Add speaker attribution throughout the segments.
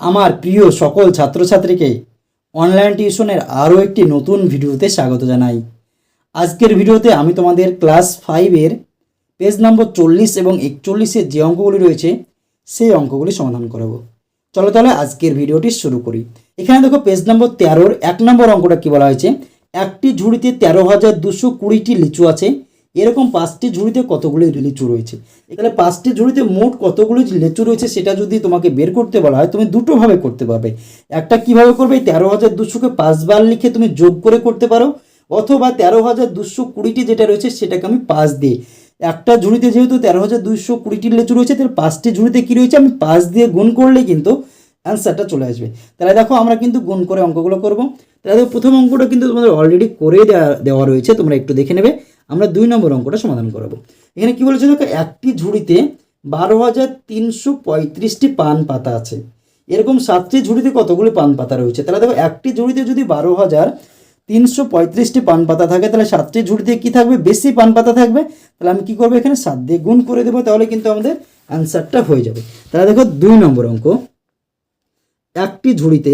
Speaker 1: আমার প্রিয় সকল ছাত্রছাত্রীকে অনলাইন টিউশনের আরও একটি নতুন ভিডিওতে স্বাগত জানাই। আজকের ভিডিওতে আমি তোমাদের ক্লাস ফাইভের পেজ নম্বর চল্লিশ এবং একচল্লিশের যে অঙ্কগুলি রয়েছে, সেই অঙ্কগুলি সমাধান করাবো। চলো তাহলে আজকের ভিডিওটি শুরু করি। এখানে দেখো পেজ নম্বর তেরোর এক নম্বর অঙ্কটা কী বলা হয়েছে? একটি ঝুড়িতে তেরো হাজার দুশো কুড়িটি লিচু আছে এরকম পাঁচটি ঝুড়িতে কতগুলি লিচু রয়েছে? এখানে পাঁচটি ঝুড়িতে মোট কতগুলি লিচু রয়েছে সেটা যদি তোমাকে বের করতে বলা হয়, তুমি দুটোভাবে করতে পারবে। একটা কীভাবে করবে? তেরো হাজার দুশোকে পাঁচবার লিখে তুমি যোগ করে করতে পারো, অথবা তেরো হাজার দুশো কুড়িটি যেটা রয়েছে সেটাকে আমি পাঁচ দিয়ে। একটা ঝুড়িতে যেহেতু তেরো হাজার দুশো কুড়িটি লিচু রয়েছে, তাহলে পাঁচটি ঝুড়িতে কী রয়েছে? আমি পাঁচ দিয়ে গুণ করলে কিন্তু অ্যান্সারটা চলে আসবে। তাহলে দেখো আমরা কিন্তু গুণ করে অঙ্কগুলো করব। তাহলে প্রথম অঙ্কটা কিন্তু তোমাদের অলরেডি করে দেওয়া দেওয়া রয়েছে, তোমরা একটু দেখে নেবে। আমরা দুই নম্বর অঙ্কটা সমাধান করাবো। এখানে কি বলেছে দেখো, একটি ঝুড়িতে বারো হাজার তিনশো পঁয়ত্রিশটি পান পাতা আছে। এরকম সাতটি ঝুড়িতে কতগুলি পান পাতা রয়েছে? তাহলে দেখো, একটি ঝুড়িতে যদি বারো হাজার তিনশো পঁয়ত্রিশটি পান পাতা থাকে, তাহলে সাতটি ঝুড়িতে কি থাকবে? বেশি পান পাতা থাকবে। তাহলে আমি কি করব এখানে? সাত দিয়ে গুণ করে দেবো, তাহলে কিন্তু আমাদের অ্যান্সারটা হয়ে যাবে। তাহলে দেখো, দুই নম্বর অঙ্ক। একটি ঝুড়িতে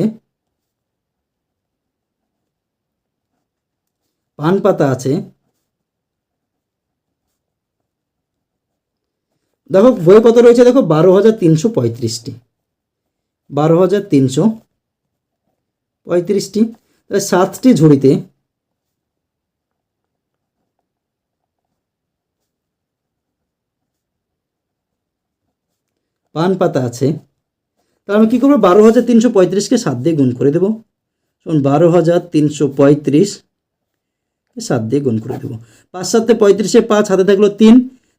Speaker 1: পান পাতা আছে দেখো বই কত রয়েছে দেখো? বারো হাজার তিনশো পঁয়ত্রিশটি। বারো হাজার তিনশো পঁয়ত্রিশটি। সাতটি ঝুড়িতে পান পাতা আছে। তাহলে আমি কী করব? বারো হাজার তিনশো পঁয়ত্রিশকে সাত দিয়ে গুণ করে দেবো। শুনুন বারো হাজার তিনশো পঁয়ত্রিশ সাত দিয়ে গুণ করে দেবো। পাঁচ সাতে পঁয়ত্রিশে পাঁচ, হাতে থাকল তিন।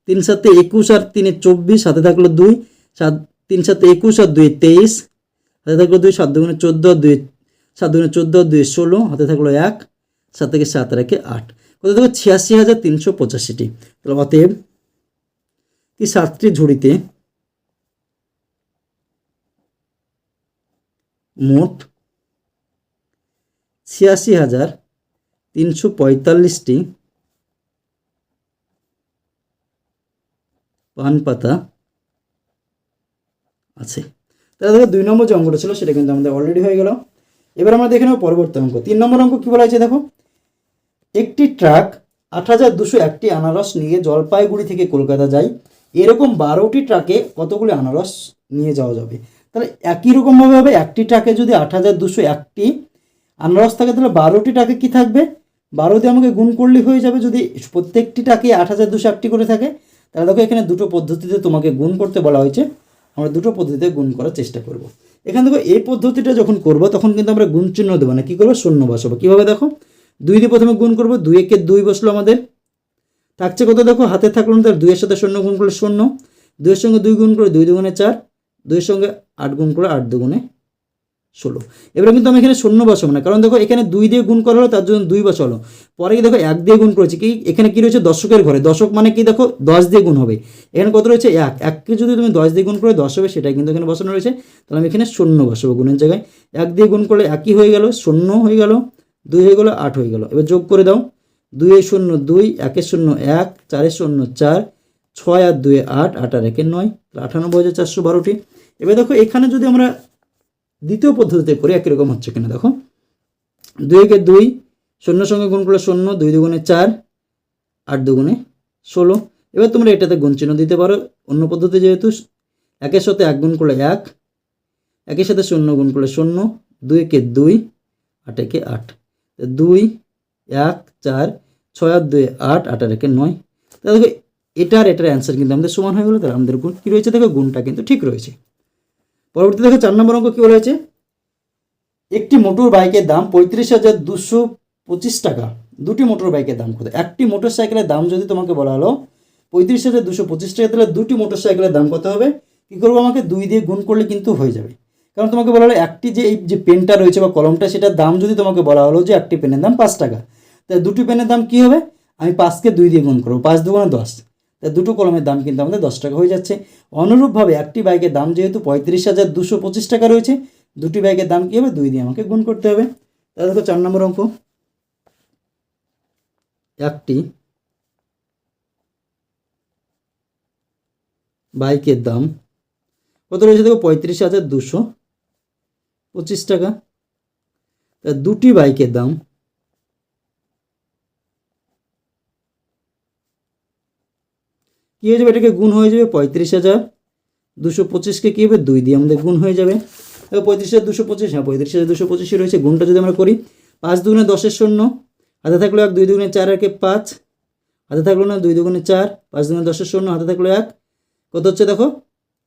Speaker 1: তিন সাতে একুশ আর তিনে চব্বিশ হাতে থাকল দুই, সাত, তিন সাতে একুশ আর দুই তেইশ হাতে থাকল দুই, সাত দুগুণে চোদ্দ দুই সাত দুগুণে চোদ্দ দুই ষোলো, হাতে থাকল এক, সাত থেকে সাত রেখে আট। কত দেখো? ছিয়াশি হাজার তিনশো পঁচাশিটি। তাহলে অতএব কি সাতটি ঝুড়িতে মোট ছিয়াশি হাজার তিনশো পঁয়তাল্লিশটি পান পাতা আছে। তাহলে দেখো দুই নম্বর যে অঙ্কটা ছিল সেটা কিন্তু আমাদের অলরেডি হয়ে গেল। এবার আমরা দেখে নেব পরবর্তী অঙ্ক। তিন নম্বর অঙ্ক কী বলা হয়েছে দেখো? একটি ট্রাক আট হাজার দুশো একটি আনারস নিয়ে জলপাইগুড়ি থেকে কলকাতা যায়। এরকম বারোটি ট্রাকে কতগুলি আনারস নিয়ে যাওয়া যাবে? তাহলে একই রকমভাবে হবে, একটি ট্রাকে যদি আট হাজার দুশো একটি আনারস থাকে, তাহলে বারোটি টাকে কি থাকবে? বারো আমাকে গুণ করলে হয়ে যাবে যদি প্রত্যেকটি টাকে আট হাজার দুশো একটি করে থাকে। তাহলে দেখো এখানে দুটো পদ্ধতিতে তোমাকে গুণ করতে বলা হয়েছে। আমরা দুটো পদ্ধতিতে গুণ করার চেষ্টা করব। এখানে দেখো এই পদ্ধতিটা যখন করব, তখন কিন্তু আমরা গুণ চিহ্ন দেবো না। কী করব? শূন্য বসাবো। কীভাবে দেখো? দুই দিয়ে প্রথমে গুণ করব, দুই একে দুই বসল আমাদের। থাকছে কত দেখো? হাতে থাকল না, তার দুইয়ের সাথে শূন্য গুণ করলে শূন্য। দুইয়ের সঙ্গে দুই গুণ করে দুই দুগুণে চার। দুইয়ের সঙ্গে আট গুণ করে আট দুগুণে ষোলো। এবারে কিন্তু আমি এখানে শূন্য বসাবো না, কারণ দেখো এখানে দুই দিয়ে গুণ করা হলো, তার জন্য দুই বসালো পরে কি দেখো এক দিয়ে গুণ করেছি, কি এখানে কি রয়েছে? দশকের ঘরে। দশক মানে কি দেখো? দশ দিয়ে গুণ হবে। এখানে কত রয়েছে? এক। এককে যদি তুমি দশ দিয়ে গুণ করে দশ হবে, সেটাই কিন্তু এখানে বসানো রয়েছে। তাহলে আমি এখানে শূন্য বসাবো গুণের জায়গায়। এক দিয়ে গুণ করলে একই হয়ে গেল, শূন্য হয়ে গেল, দুই হয়ে গেলো, আট হয়ে গেল। এবার যোগ করে দাও। দুইয়ের শূন্য দুই একের শূন্য এক চারের শূন্য চার, ছয় আর দুয়ে আট আট আর একের নয়। আটানব্বই হাজার চারশো বারোটি। এবার দেখো এখানে যদি আমরা দ্বিতীয় পদ্ধতিতে করি, একই রকম হচ্ছে কিনা দেখো। দুই একে দুই, শূন্য সঙ্গে গুণ করলে শূন্য, দুই দুগুণে চার, আট দুগুণে ষোলো। এবার তোমরা এটাতে গুণ চিহ্ন দিতে পারো। অন্য পদ্ধতি যেহেতু, একের সাথে এক গুণ করলে এক, একের সাথে শূন্য গুণ করলে শূন্য, দুই একে দুই, আট একে আট। দুই, এক, চার, ছয় আর দুই, আট আট আর একে নয়। তাহলে দেখো, এটার এটার অ্যান্সার কিন্তু আমাদের সমান হয়ে গেলো, তাহলে আমাদের গুণ কী রয়েছে? দেখো, গুণটা কিন্তু ঠিক রয়েছে। পরবর্তী দেখো চার নম্বর অঙ্ক কী বলা হয়েছে? একটি মোটর বাইকের দাম পঁয়ত্রিশ হাজার দুশো পঁচিশ টাকা। দুটি মোটর বাইকের দাম কত? একটি মোটর সাইকেলের দাম যদি তোমাকে বলা হলো পঁয়ত্রিশ হাজার দুশো পঁচিশ টাকা, তাহলে দুটি মোটর সাইকেলের দাম কত হবে? কী করব আমাকে? দুই দিয়ে গুণ করলে কিন্তু হয়ে যাবে। কারণ তোমাকে বলা হলো একটি যে এই যে পেনটা রয়েছে বা কলমটা, সেটার দাম যদি তোমাকে বলা হলো যে একটি পেনের দাম পাঁচ টাকা, তাহলে দুটি পেনের দাম কী হবে? আমি পাঁচকে দুই দিয়ে গুণ করব, পাঁচ দুগুণে দশ। তা দুটো কলমের দাম কিন্তু আমাদের দশ টাকা হয়ে যাচ্ছে। অনুরূপভাবে একটি বাইকের দাম যেহেতু পঁয়ত্রিশ হাজার দুশো পঁচিশ টাকা রয়েছে, দুটি বাইকের দাম কী হবে? দুই দিয়ে আমাকে গুণ করতে হবে। তাহলে দেখো চার নম্বর অঙ্ক। একটি বাইকের দাম কত রয়েছে দেখো? পঁয়ত্রিশ হাজার দুশো পঁচিশ টাকা। তা দুটি বাইকের দাম কী হয়ে যাবে? এটাকে গুণ হয়ে যাবে পঁয়ত্রিশ হাজার। দুশো পঁচিশকে কী হবে? দুই দিয়ে আমাদের গুণ হয়ে যাবে। দেখো পঁয়ত্রিশ হাজার দুশো পঁচিশ হ্যাঁ পঁয়ত্রিশ হাজার দুশো পঁচিশই রয়েছে গুণটা যদি আমরা করি, পাঁচ দুগুণে দশের শূন্য, হাতে থাকল এক, দুই দুগুণে চার একে পাঁচ, হাতে থাকল না, দুই দুগুণে চার, পাঁচ দুগুণে দশের শূন্য, হাতে থাকল এক, কত হচ্ছে দেখো?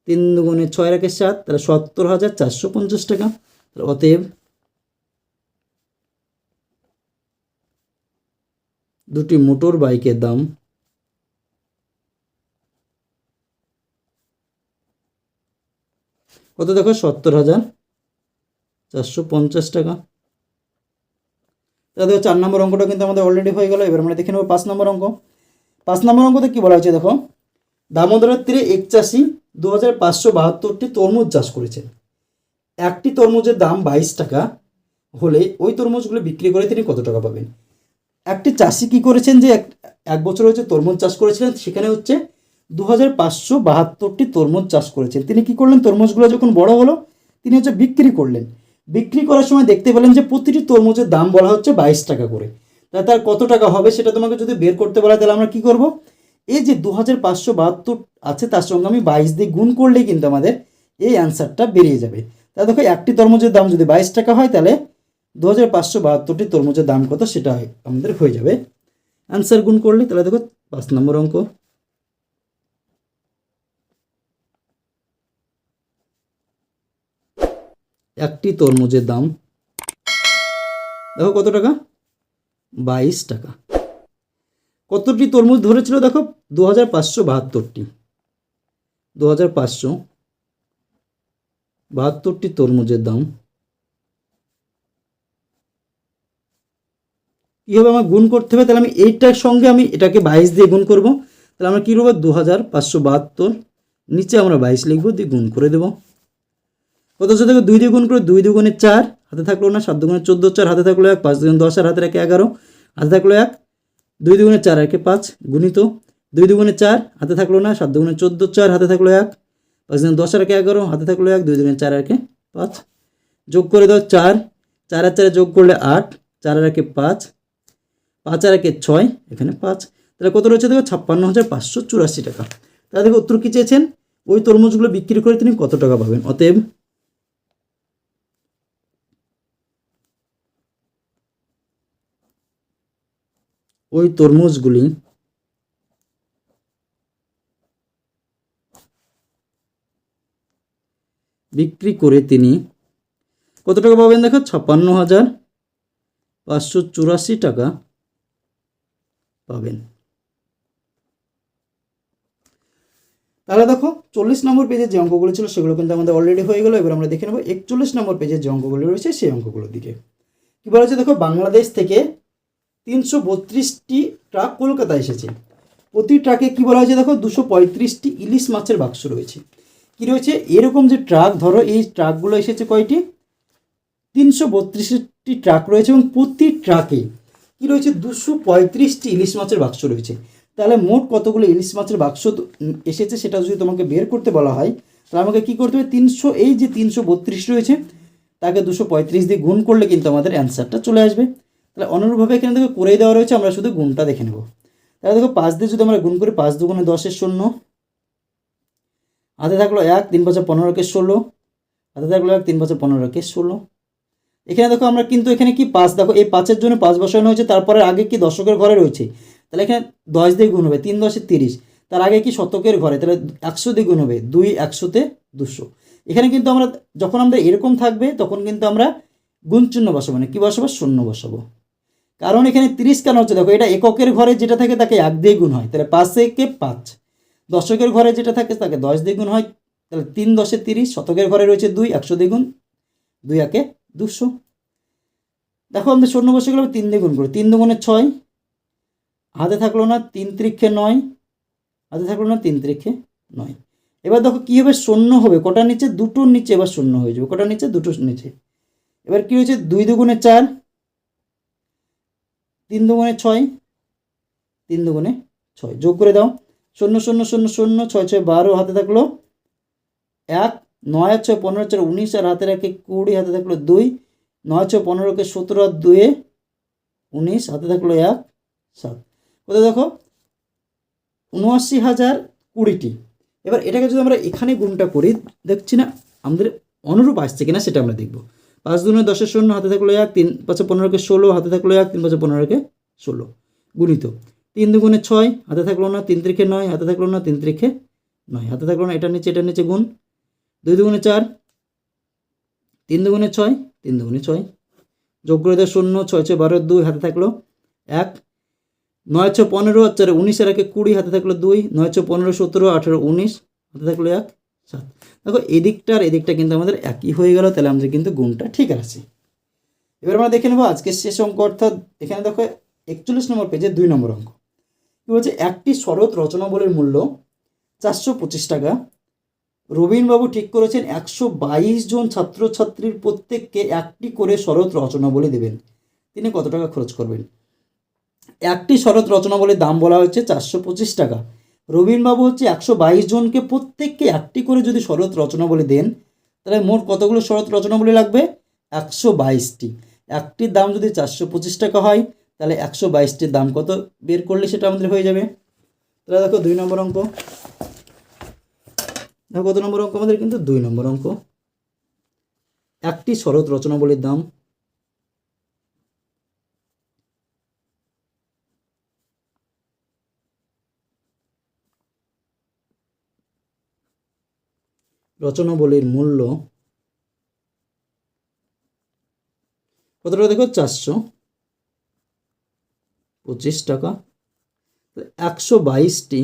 Speaker 1: তিন দুগুণে ছয় একে সাত, তাহলে সত্তর হাজার চারশো পঞ্চাশ টাকা। তাহলে অতএব দুটি মোটর বাইকের দাম কত দেখো? সত্তর হাজার। চারশো পঞ্চাশ টাকা। তাহলে চার নম্বর অঙ্কটা কিন্তু আমাদের অলরেডি হয়ে গেল। এবার আমরা দেখে নেব পাঁচ নম্বর অঙ্ক। পাঁচ নম্বর অঙ্কতে কী বলা হয়েছে দেখো? দামোদরের তীরে এক চাষি দু হাজার পাঁচশো বাহাত্তরটি তরমুজ চাষ করেছেন। একটি তরমুজের দাম বাইশ টাকা হলে ওই তরমুজগুলো বিক্রি করে তিনি কত টাকা পাবেন? একটি চাষি কী করেছেন যে এক বছর হচ্ছে তরমুজ চাষ করেছিলেন, সেখানে হচ্ছে দু হাজার পাঁচশো বাহাত্তরটি তরমুজ চাষ করেছেন। তিনি কী করলেন? তরমুজগুলো যখন বড় হলো, তিনি হচ্ছে বিক্রি করলেন। বিক্রি করার সময় দেখতে পেলেন যে প্রতিটি তরমুজের দাম বলা হচ্ছে বাইশ টাকা করে। তাহলে তার কত টাকা হবে সেটা তোমাকে যদি বের করতে বলা তাহলে আমরা কী করব? এই যে দু হাজার পাঁচশো বাহাত্তর আছে, তার সঙ্গে আমি বাইশ দিয়ে গুণ করলেই কিন্তু আমাদের এই অ্যান্সারটা বেরিয়ে যাবে। তাহলে দেখো, একটি তরমুজের দাম যদি বাইশ টাকা হয়, তাহলে দু হাজার পাঁচশো বাহাত্তরটি তরমুজের দাম কত? সেটা আমাদের হয়ে যাবে। অ্যান্সার গুণ করলে, তাহলে দেখো, পাঁচ নম্বর অঙ্ক। একটি তরমুজের দাম দেখো কত টাকা? বাইশ টাকা। কতটি তরমুজ ধরেছিল দেখো? দু হাজার পাঁচশো বাহাত্তরটি। দু হাজার পাঁচশো বাহাত্তরটি তরমুজের দাম। কী হবে? আমার গুণ করতে হবে। তাহলে আমি এইটার সঙ্গে আমি এটাকে বাইশ দিয়ে গুণ করব। তাহলে আমরা কী করব? দু হাজার পাঁচশো বাহাত্তর। নিচে আমরা বাইশ লিখব দিয়ে গুণ করে দেবো। কত হচ্ছে দেখো? দুই দিয়ে গুণ করে, দুই দুগুণে চার, হাতে থাকল না, সাত দুগুণে চোদ্দ, চার, হাতে থাকল এক, পাঁচ দুগুণে দশ, আর হাতে রাখে এগারো, হাতে থাকল এক, দুই দুগুণে চার একে পাঁচ, গুণিত, দুই দুগুণে চার, হাতে থাকল না, সাত দুগুণে চোদ্দ, চার, হাতে থাকল এক, পাঁচ দুগুণে দশ, আর একে এগারো, হাতে থাকল এক, দুই দুগুণে চার একে পাঁচ। যোগ করে দাও চার চার আর চারে যোগ করলে আট, চার আর একে পাঁচ পাঁচ আর একে ছয়, এখানে পাঁচ। তাহলে কত রয়েছে দেখো? ছাপ্পান্ন হাজার পাঁচশো চুরাশি টাকা। তাহলে দেখো, উত্তর কী চেয়েছেন? ওই তরমুজগুলো বিক্রি করে তিনি কত টাকা পাবেন? অতএব ওই তরমুজগুলি বিক্রি করে তিনি কত টাকা পাবেন দেখো? ছাপ্পান্ন হাজার পাঁচশো চুরাশি টাকা পাবেন। তাহলে দেখো, চল্লিশ নম্বর পেজের যে অঙ্কগুলো ছিল সেগুলো কিন্তু আমাদের অলরেডি হয়ে গেলো। এবার আমরা দেখে নেব, একচল্লিশ নম্বর পেজের যে অঙ্কগুলো রয়েছে সেই অঙ্কগুলোর দিকে। কী বলা হচ্ছে দেখো? বাংলাদেশ থেকে তিনশো বত্রিশটি ট্রাক কলকাতা এসেছে। প্রতি ট্রাকে কী বলা হয়েছে দেখো? দুশো পঁয়ত্রিশটি ইলিশ মাছের বাক্স রয়েছে। কী রয়েছে? এরকম যে ট্রাক, ধরো এই ট্রাকগুলো এসেছে কয়টি? তিনশো বত্রিশটি ট্রাক রয়েছে এবং প্রতি ট্রাকে কী রয়েছে? দুশো পঁয়ত্রিশটি ইলিশ মাছের বাক্স রয়েছে। তাহলে মোট কতগুলো ইলিশ মাছের বাক্স এসেছে সেটা যদি তোমাকে বের করতে বলা হয়, তাহলে আমাকে কী করতে হবে? তিনশো, এই যে তিনশো বত্রিশ রয়েছে, তাকে দুশো পঁয়ত্রিশ দিয়ে গুণ করলে কিন্তু আমাদের অ্যান্সারটা চলে আসবে। তাহলে অনুরূপভাবে এখানে দেখো করেই দেওয়া রয়েছে, আমরা শুধু গুণটা দেখে নেব। তাহলে দেখো পাঁচ দিয়ে যদি আমরা গুণ করি, পাঁচ দুগুণে দশের শূন্য। হাতে থাকল এক, তিন বছর পনেরোকে ষোলো। হাতে থাকল এক, তিন বছর পনেরোকে ষোলো। এখানে দেখো আমরা কিন্তু এখানে কি পাঁচ, দেখো এই পাঁচের জন্য পাঁচ বসানো হয়েছে, তারপরে আগে কি দশকের ঘরে রয়েছে? তাহলে এখানে দশ দিয়ে গুণ হবে, তিন দশে তিরিশ। তার আগে কি শতকের ঘরে, তাহলে একশো দিয়ে গুণ হবে, দুই একশোতে দুশো। এখানে কিন্তু আমরা যখন আমরা এরকম থাকবে, তখন কিন্তু আমরা গুণ চিহ্ন বসাবো না, কী বসাবো? শূন্য বসাবো। কারণ এখানে তিরিশ কেন হচ্ছে? দেখো, এটা এককের ঘরে যেটা থাকে তাকে এক দিয়ে গুণ হয়। তাহলে পাঁচ একে পাঁচ। দশকের ঘরে যেটা থাকে তাকে দশ দিয়ে গুণ হয়। তাহলে তিন দশে তিরিশ, শতকের ঘরে রয়েছে দুই, একশো দ্বিগুণ দুই একে দুশো। দেখো, আমাদের শূন্য বসে গেলে তিন দিয়ে গুণ করে। তিন দুগুণে ছয়। হাতে থাকল না তিন ত্রিক্ষে নয়। হাতে থাকল না তিন ত্রিক্ষে নয়। এবার দেখো, কী হবে? শূন্য হবে। কটার নিচে? দুটোর নিচে এবার শূন্য হয়ে যাবে। কটার নিচে? দুটোর নিচে। এবার কী হয়েছে? দুই দুগুণে চার। তিন দুগুণে ছয়, তিন দুগুণে ছয়, যোগ করে দাও। শূন্য শূন্য শূন্য শূন্য, ছয় ছয়, বারো হাতে থাকল এক, নয়, ছয়, পনেরো, চার, উনিশ, আর হাতে রাখে কুড়ি হাতে থাকল দুই, নয়, ছয়, পনেরোকে সতেরো আর দুয়ে উনিশ, হাতে থাকল এক, সাত। কোথায় দেখো? উনআশি হাজার কুড়িটি। এবার এটাকে যদি আমরা এখানে গুণটা করি, দেখছি না, আমাদের অনুরূপ আসছে কিনা সেটা আমরা দেখব। পাঁচ দুনে দশের শূন্য, হাতে থাকল এক, তিন পাঁচে পনেরোকে ষোলো, হাতে থাকল এক, তিন পাঁচে পনেরোকে ষোলো। গুণিত। তিন দুগুণে ছয়, হাতে থাকল না, তিন ত্রিখে নয়, হাতে থাকল না, তিন ত্রিখে নয়, হাতে থাকল না এটার নিচে এটার নিচে গুণ। দুই দুগুণে চার, তিন দুগুণে ছয়, তিন দুগুণে ছয়। যোগ করে দেয় শূন্য, ছয় ছয় বারো দুই, হাতে থাকল এক। নয় ছয় পনেরো আর চারে উনিশের একে কুড়ি, হাতে থাকল দুই। নয় ছয় পনেরো, সতেরো, আঠেরো, উনিশ, হাতে থাকল এক। সাত দেখো, এদিকটা আর এদিকটা কিন্তু আমাদের একই হয়ে গেল, তাহলে আমাদের কিন্তু গুণটা ঠিক আছে। এবার আমরা দেখে নেব আজকের শেষ অঙ্ক, অর্থাৎ এখানে দেখো একচল্লিশ নম্বর পেজে দুই নম্বর অঙ্ক। কী বলছে একটি শরৎ রচনাবলীর মূল্য চারশো পঁচিশ টাকা। রবীনবাবু ঠিক করেছেন, একশো বাইশ জন ছাত্রছাত্রীর প্রত্যেককে একটি করে শরৎ রচনাবলী দেবেন। তিনি কত টাকা খরচ করবেন? একটি শরৎ রচনাবলীর দাম বলা হচ্ছে চারশো পঁচিশ টাকা। রবীনবাবু হচ্ছে একশো বাইশ জনকে প্রত্যেককে একটি করে যদি শরৎ রচনাবলী দেন, তাহলে মোট কতগুলো শরৎ রচনাবলী লাগবে? একশো বাইশটি। একটির দাম যদি চারশো পঁচিশ টাকা হয়, তাহলে একশো বাইশটির দাম কত বের করলে সেটা আমাদের হয়ে যাবে? তাহলে দেখো দুই নম্বর অঙ্ক। দেখো কত নম্বর অঙ্ক আমাদের কিন্তু? দুই নম্বর অঙ্ক। একটি শরৎ রচনাবলীর দাম রচনাবলীর মূল্য কতটা দেখো? চারশো পঁচিশ টাকা। একশো বাইশটি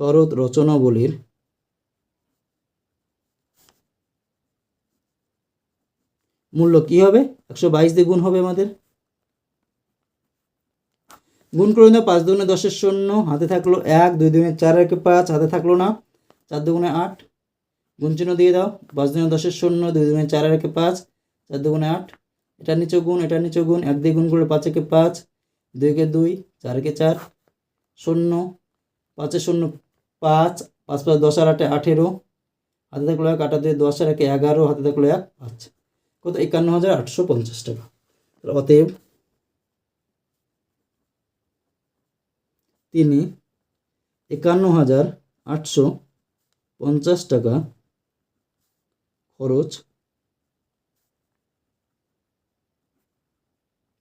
Speaker 1: শরৎ রচনাবলীর মূল্য কি হবে? একশো বাইশ দিয়ে গুণ হবে আমাদের। গুণ করে দাও পাঁচ দুগুণে দশের শূন্য, হাতে থাকল এক, দুই দুগুণে চার একে পাঁচ, হাতে থাকল না, চার দুগুণে আট, গুণ চিহ্ন দিয়ে দাও, পাঁচ দুগুণে দশের শূন্য, দুই দুগুণে চার একে পাঁচ, চার দুগুণে আট, এটার নিচে গুণ, এটার নিচে গুণ, এক দিয়ে গুণ করলে পাঁচ একে পাঁচ দুইকে দুই, চার একে চার, শূন্য, পাঁচে শূন্য পাঁচ পাঁচ পাঁচ দশ আর আটে আঠেরো, হাতে থাকল এক, আটা দুই দশ আর একে এগারো, হাতে থাকল এক, পাঁচ, কত? একান্ন হাজার আটশো পঞ্চাশ টাকা। অতএব তিনি একান্ন হাজার আটশো পঞ্চাশ টাকা খরচ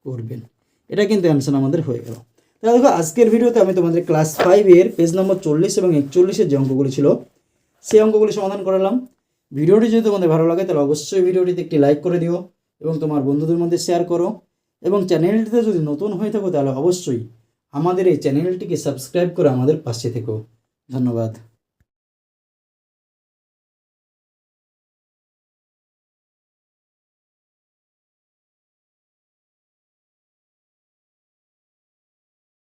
Speaker 1: করবেন। এটা কিন্তু অ্যান্সার আমাদের হয়ে গেল। তাহলে দেখো, আজকের ভিডিওতে আমি তোমাদের ক্লাস ফাইভের পেজ নম্বর চল্লিশ এবং একচল্লিশের যে অঙ্কগুলি ছিল, সেই অঙ্কগুলি সমাধান করালাম। ভিডিওটি যদি তোমাদের ভালো লাগে, তাহলে অবশ্যই ভিডিওটিতে একটি লাইক করে দিও এবং তোমার বন্ধুদের মধ্যে শেয়ার করো। এবং চ্যানেলটিতে যদি নতুন হয়ে থাকো, তাহলে অবশ্যই আমাদের এই চ্যানেলটিকে সাবস্ক্রাইব করে আমাদের পাশে থেকো। ধন্যবাদ।